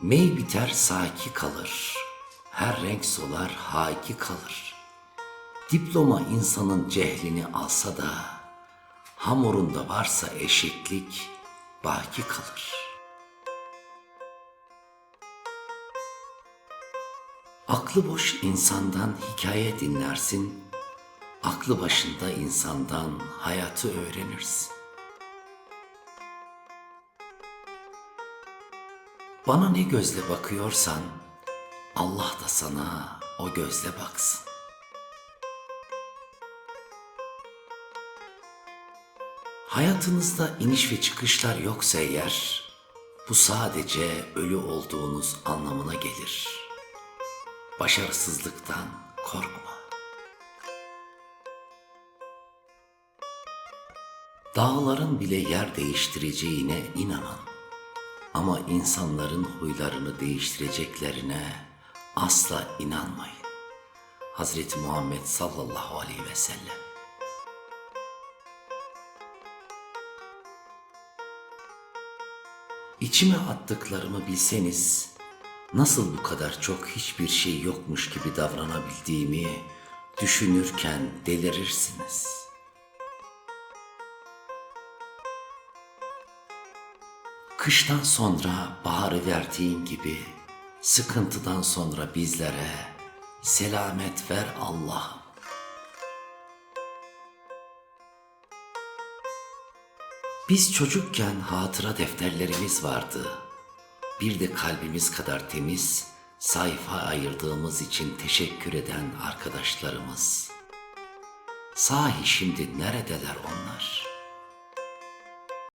Mey biter saki kalır, her renk solar haki kalır. Diploma insanın cehlini alsa da, hamurunda varsa eşitlik baki kalır. Aklı boş insandan hikaye dinlersin, aklı başında insandan hayatı öğrenirsin. Bana ne gözle bakıyorsan Allah da sana o gözle baksın. Hayatınızda iniş ve çıkışlar yoksa eğer bu sadece ölü olduğunuz anlamına gelir. Başarısızlıktan korkma. Dağların bile yer değiştireceğine inanın. Ama insanların huylarını değiştireceklerine asla inanmayın. Hazreti Muhammed sallallahu aleyhi ve sellem. İçime attıklarımı bilseniz nasıl bu kadar çok hiçbir şey yokmuş gibi davranabildiğimi düşünürken delirirsiniz.'' Kıştan sonra baharı verdiğin gibi sıkıntıdan sonra bizlere selamet ver Allah'ım. Biz çocukken hatıra defterlerimiz vardı. Bir de kalbimiz kadar temiz sayfa ayırdığımız için teşekkür eden arkadaşlarımız. Sahi şimdi neredeler onlar?